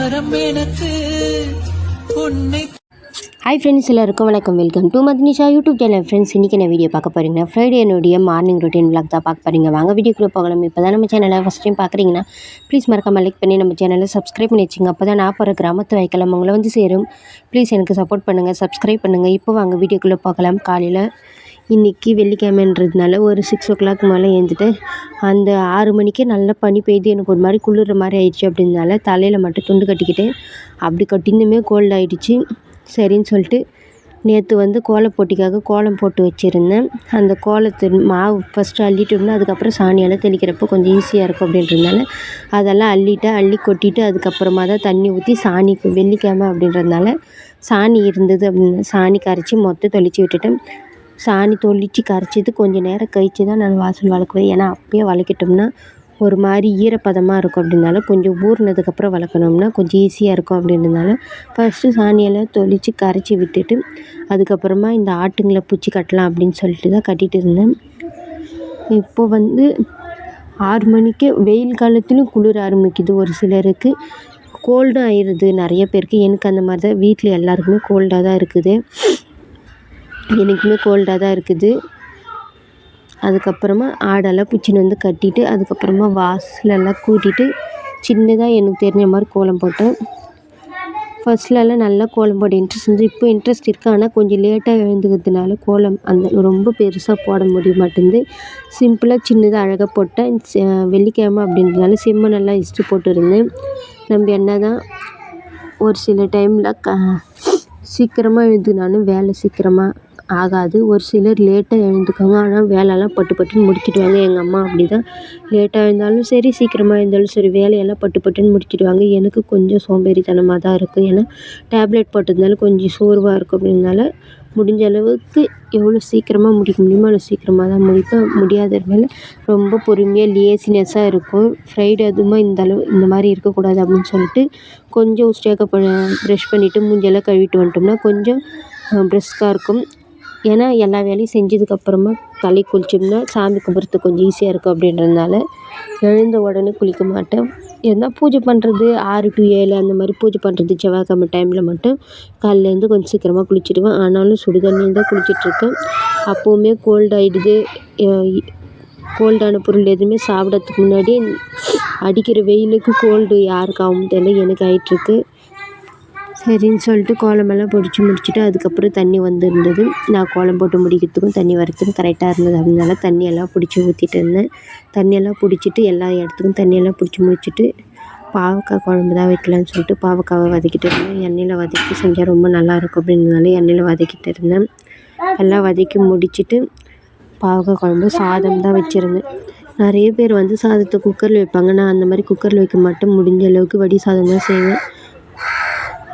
வரம் எனக்கு உன்னை ஹாய் ஃப்ரெண்ட்ஸ் எல்லாருக்கும் வணக்கம். Welcome to மத்னிஷா YouTube channel friends இன்றைக்கி என்ன வீடியோ பார்க்க போகிறீங்கன்னா ஃப்ரைடே என்னுடைய மார்னிங் ரொட்டீன் விளாக் தான் பார்க்க போகிறீங்க வாங்க வீடியோக்குள்ளே போகலாம். இப்போ தான் நம்ம சேனலை ஃபஸ்ட் டைம் பார்க்குறீங்கன்னா ப்ளீஸ் மறக்காம லைக் பண்ணி நம்ம சேனலை சப்ஸ்கிரைப் பண்ணி வச்சுங்க. அப்போ தான் நான் போகிற கிராமத்து வைக்கலாம் உங்களை வந்து சேரும். ப்ளீஸ் எனக்கு சப்போர்ட் பண்ணுங்கள் சப்ஸ்கிரைப் பண்ணுங்கள் இப்போ வாங்க வீடியோக்குள்ளே போகலாம். காலையில் இன்றைக்கி வெள்ளிக்கிழமைன்றதுனால ஒரு சிக்ஸ் ஓ கிளாக் மேலே எழுந்துட்டு அந்த ஆறு மணிக்கே நல்லா பனி பெய்து எனக்கு ஒரு மாதிரி குளிர்ற மாதிரி ஆயிடுச்சு அப்படின்றனால தலையில் மட்டும் துண்டு கட்டிக்கிட்டு அப்படி கட்டினுமே கோல்ட் ஆகிடுச்சு சரின்னு சொல்லிட்டு நேற்று வந்து கோலம் போட்டிக்காக கோலம் போட்டு வச்சுருந்தேன். அந்த கோலத்து மாவு ஃபஸ்ட்டு அள்ளிட்டு அதுக்கப்புறம் சாணியெல்லாம் தெளிக்கிறப்போ கொஞ்சம் ஈஸியாக இருக்கும் அப்படின்றதுனால அதெல்லாம் அள்ளிட்டு அள்ளி கொட்டிட்டு அதுக்கப்புறமா தான் தண்ணி ஊற்றி சாணிக்கு வெள்ளிக்கிழமை அப்படின்றதுனால சாணி இருந்தது அப்படின்னு சாணி கரைச்சி மொத்தம் தெளித்து விட்டுட்டேன். சாணி தொளித்து கரைச்சது கொஞ்சம் நேரம் கழித்து தான் நான் வாசல் வளர்க்குவேன். ஏன்னா அப்பயே வளர்க்கிட்டோம்னா ஒரு மாதிரி ஈரப்பதமாக இருக்கும் அப்படின்னால கொஞ்சம் ஊறினதுக்கப்புறம் வளர்க்கணும்னா கொஞ்சம் ஈஸியாக இருக்கும் அப்படின்றதுனால ஃபஸ்ட்டு சாணியெல்லாம் தொளித்து கரைச்சி விட்டுட்டு அதுக்கப்புறமா இந்த ஆட்டுங்களை பூச்சி கட்டலாம் அப்படின்னு சொல்லிட்டு தான் கட்டிகிட்டு இருந்தேன். இப்போ வந்து ஆறு மணிக்கு வெயில் காலத்துலேயும் குளிர ஆரம்பிக்குது ஒரு சிலருக்கு. கோல்டும் ஆயிடுது நிறைய பேருக்கு. எனக்கு அந்த மாதிரி தான் வீட்டில் எல்லாருக்குமே கோல்டாக தான் இருக்குது. எனக்குமே கோல்டாக தான் இருக்குது. அதுக்கப்புறமா ஆடெல்லாம் பிடிச்சின்னு வந்து கட்டிட்டு அதுக்கப்புறமா வாசலெல்லாம் கூட்டிட்டு சின்னதாக எனக்கு தெரிஞ்ச மாதிரி கோலம் போட்டேன். ஃபஸ்ட்லலாம் நல்லா கோலம் போட இன்ட்ரெஸ்ட் இருந்துச்சு. இப்போ இன்ட்ரெஸ்ட் இருக்குது ஆனால் கொஞ்சம் லேட்டாக எழுந்துக்கிறதுனால கோலம் அந்த ரொம்ப பெருசாக போட முடிய மாட்டேங்குது. சிம்பிளாக சின்னதாக அழகாக போட்டேன் வெள்ளிக்கிழமை அப்படின்றதுனால நல்லா இஸ்ட்டு போட்டுருந்தேன். நம்ம என்ன தான் ஒரு சில டைமில் க சீக்கிரமாக எழுந்துனாலும் வேலை சீக்கிரமாக ஆகாது. ஒரு சிலர் லேட்டாக எழுந்துக்குவாங்க. ஆனால் வேலைலாம் பட்டு பட்டுன்னு முடிச்சிடுவாங்க. எங்கள் அம்மா அப்படி தான் லேட்டாக எழுந்தாலும் சரி சீக்கிரமாக எழுந்தாலும் சரி வேலையெல்லாம் பட்டு பட்டுன்னு முடிச்சிடுவாங்க. எனக்கு கொஞ்சம் சோம்பேறித்தனமாக தான் இருக்கும். ஏன்னா டேப்லெட் போட்டதுனால கொஞ்சம் சோர்வாக இருக்கும். அப்படின்றனால முடிஞ்ச அளவுக்கு எவ்வளோ சீக்கிரமாக முடிக்க முடியுமோ அவ்வளோ சீக்கிரமாக தான் முடிப்பேன். முடியாததுனால ரொம்ப பொறுமையாக லேசினஸ்ஸாக இருக்கும். ஃப்ரைடே அதுவுமா இந்த அளவு இந்த மாதிரி இருக்கக்கூடாது அப்படின்னு சொல்லிட்டு கொஞ்சம் ஸ்டேக்கப் ப்ரஷ் பண்ணிவிட்டு மூஞ்செல்லாம் கழுவிட்டு வந்துட்டோம்னா கொஞ்சம் பிரிஸ்க்காக இருக்கும். ஏன்னா எல்லா வேலையும் செஞ்சதுக்கப்புறமா தலை குளிச்சோம்னா சாமி கும்பிட்றதுக்கு கொஞ்சம் ஈஸியாக இருக்கும் அப்படின்றதுனால எழுந்த உடனே குளிக்க மாட்டேன். எதனா பூஜை பண்ணுறது ஆறு டு ஏழு அந்த மாதிரி பூஜை பண்ணுறது செவ்வாய்க்கிழமை டைமில் மட்டும் காலையிலேருந்து கொஞ்சம் சீக்கிரமாக குளிச்சிடுவேன். ஆனாலும் சுடு தண்ணியில் தான் குளிச்சிட்ருக்கேன் அப்போவுமே கோல்ட் ஆகிடுது கோல்டான பொருள் எதுவுமே சாப்பிட்றதுக்கு முன்னாடி அடிக்கிற வெயிலுக்கு கோல்டு யாருக்கு ஆகும் தெரியல. எனக்கு ஆகிட்ருக்கு சரின்னு சொல்லிட்டு கோலமெல்லாம் பொடிச்சு முடிச்சுட்டு அதுக்கப்புறம் தண்ணி வந்திருந்தது. நான் கோலம் போட்டு முடிக்கிறதுக்கும் தண்ணி வரத்துக்கும் கரெக்டாக இருந்தது. அதனால தண்ணியெல்லாம் பிடிச்சி ஊற்றிட்டு இருந்தேன். தண்ணியெல்லாம் பிடிச்சிட்டு எல்லா இடத்துக்கும் தண்ணியெல்லாம் பிடிச்சி முடிச்சுட்டு பாவக்காய் குழம்பு தான் வைக்கலான்னு சொல்லிட்டு பாவக்காவை வதக்கிட்டு இருந்தேன். எண்ணெயில் வதக்கி செஞ்சால் ரொம்ப நல்லாயிருக்கும் அப்படின்றதுனால எண்ணெயில் வதக்கிட்டு இருந்தேன். எல்லாம் வதக்கி முடிச்சுட்டு பாவக்காய் குழம்பு சாதம் தான் வச்சுருந்தேன். நிறைய பேர் வந்து சாதத்தை குக்கரில் வைப்பாங்க. நான் அந்த மாதிரி குக்கரில் வைக்க மாட்டேன் முடிஞ்ச அளவுக்கு வடி சாதம் தான் செய்வேன்.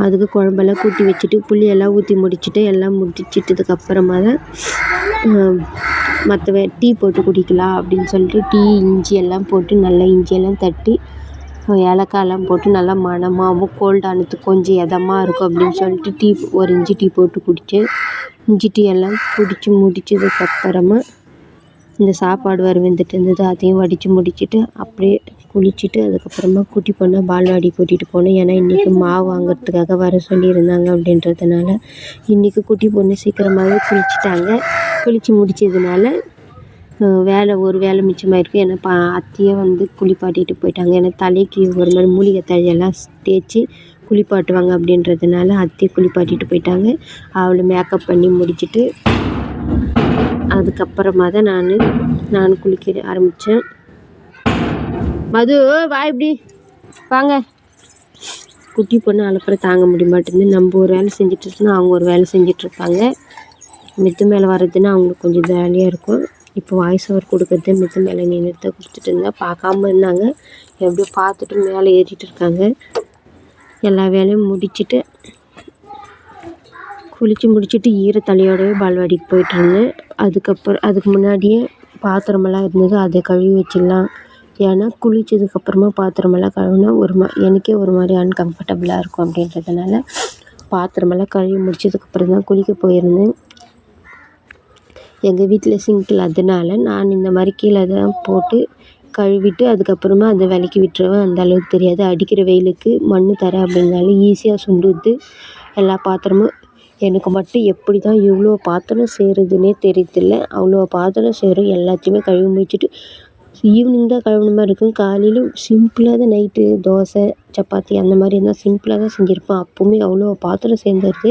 அதுக்கு குழம்பெல்லாம் கூட்டி வச்சுட்டு புளியெல்லாம் ஊற்றி முடிச்சுட்டு எல்லாம் முடிச்சிட்டதுக்கு அப்புறமா தான் மற்ற வே டீ போட்டு குடிக்கலாம் அப்படின்னு சொல்லிட்டு டீ இஞ்சி எல்லாம் போட்டு நல்லா இஞ்சியெல்லாம் தட்டி ஏலக்காயெல்லாம் போட்டு நல்லா மணமாகவும் கோல்ட் கொஞ்சம் இதமா இருக்கும் அப்படின்னு சொல்லிட்டு டீ ஒரு இஞ்சி டீ போட்டு குடித்தேன் இஞ்சி டீ எல்லாம் குடித்து முடிச்சதுக்கப்புறமா இந்த சாப்பாடு வேறு வெந்துட்டு இருந்தது அதையும் வடித்து முடிச்சுட்டு அப்படியே குளிச்சுட்டு அதுக்கப்புறமா குட்டி பொண்ணை பால்வாடி கூட்டிகிட்டு போனேன். ஏன்னா இன்றைக்கி மாவு வாங்குறதுக்காக வர சொல்லியிருந்தாங்க அப்படின்றதுனால இன்றைக்கி குட்டி பொண்ணு சீக்கிரமாகவே குளிச்சுட்டாங்க. குளித்து முடிச்சதுனால வேலை ஒரு வேலை மிச்சமாயிருக்கு. ஏன்னா பா அத்தையே வந்து குளிப்பாட்டிட்டு போயிட்டாங்க. ஏன்னா தலைக்கு ஒரு மாதிரி மூலிகை தழையெல்லாம் தேய்ச்சி குளிப்பாட்டுவாங்க அப்படின்றதுனால அத்தையை குளிப்பாட்டிட்டு போயிட்டாங்க. அவளை மேக்கப் பண்ணி முடிச்சுட்டு அதுக்கப்புறமா தான் நான் நான் குளிக்க ஆரம்பித்தேன் மது வா இப்படி. வாங்க. குட்டி பொண்ணு அலப்பறை தாங்க முடிய மாட்டேங்குது. நம்ம ஒரு வேலை செஞ்சுட்டு இருக்கோம்னா அவங்க ஒரு வேலை செஞ்சிட்ருப்பாங்க மித்து மேலே வர்றதுன்னா அவங்களுக்கு கொஞ்சம் ஜாலியாக இருக்கும். இப்போ வாய்ஸ் ஓவர் கொடுக்குறது மித்து மேலே நின்றுட்டு தான் கொடுத்துட்டு இருந்தேன் பார்க்காம இருந்தாங்க. எப்படியோ பார்த்துட்டு மேலே ஏறிட்டு இருக்காங்க. எல்லா வேலையும் முடிச்சுட்டு குளித்து முடிச்சுட்டு ஈர தலையோடவே பால்வாடிக்கு போயிட்டுருந்தேன் அதுக்கப்புறம் அதுக்கு முன்னாடியே பாத்திரமெல்லாம் இருந்தது அதை கழுவி வச்சிடலாம். ஏன்னா குளித்ததுக்கப்புறமா பாத்திரமெல்லாம் கழுவினா ஒரு மா எனக்கே ஒரு மாதிரி அன்கம்ஃபர்டபுளாக இருக்கும் அப்படின்றதுனால பாத்திரமெல்லாம் கழுவி முடிச்சதுக்கப்புறம் தான் குளிக்க போயிருந்தேன். எங்கள் வீட்டில் சிங்க் இல்லாததுனால நான் இந்த மாதிரி கீழே தான் போட்டு கழுவிட்டு அதுக்கப்புறமா அதை விலக்கி விட்டுருவேன். அந்த அளவுக்கு தெரியாது. அடிக்கிற வெயிலுக்கு மண் தரை அப்படின்னாலும் ஈஸியாக சுண்டுது. எல்லா பாத்திரமும் எனக்கு மட்டும் எப்படி தான் இவ்வளோ பாத்திரம் சேருதுன்னே தெரியறதில்ல அவ்வளோ பாத்திரம் சேரும் எல்லாத்தையுமே கழுவி முடிச்சுட்டு ஈவினிங் தான் கழுவுன மாதிரி இருக்கும். காலையில் சிம்பிளாக தான் நைட்டு தோசை சப்பாத்தி அந்த மாதிரி இருந்தால் சிம்பிளாக தான் செஞ்சுருப்பேன் அப்போவுமே அவ்வளோ பாத்திரம் சேர்ந்துருது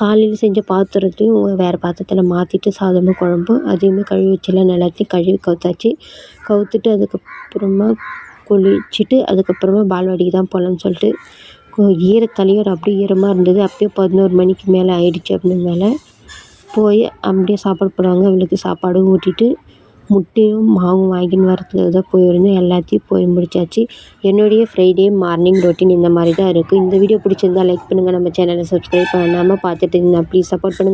காலையில் செஞ்ச பாத்திரத்தையும் வேறு பாத்திரத்தில் மாற்றிட்டு சாதமும் குழம்பும் அதையுமே கழுவி வச்சுலாம் எல்லாத்தையும் கழுவி கவுத்தாச்சு. கவுத்துட்டு அதுக்கப்புறமா குளிச்சுட்டு அதுக்கப்புறமா பால்வாடிக்கு தான் போகலான்னு சொல்லிட்டு ஈரத்தலையோட அப்படியே ஈரமாக இருந்தது. அப்போயே பதினோரு மணிக்கு மேலே ஆயிடுச்சு அப்படின்னால போய் அப்படியே சாப்பாடு போடுவாங்க. அவளுக்கு சாப்பாடும் ஊட்டிட்டு முட்டையும் மாவும் வாங்கின்னு வரதுக்காக தான் போயிருந்தேன் எல்லாத்தையும் போய் முடிச்சாச்சு. என்னுடைய ஃப்ரைடே மார்னிங் ரொட்டீன் இந்த மாதிரி தான் இருக்குது இந்த வீடியோ பிடிச்சிருந்தா லைக் பண்ணுங்கள் நம்ம சேனலை சப்ஸ்கிரைப் பண்ணாமல் பார்த்துட்டு இருந்தால் ப்ளீஸ் சப்போர்ட் பண்ணுங்கள்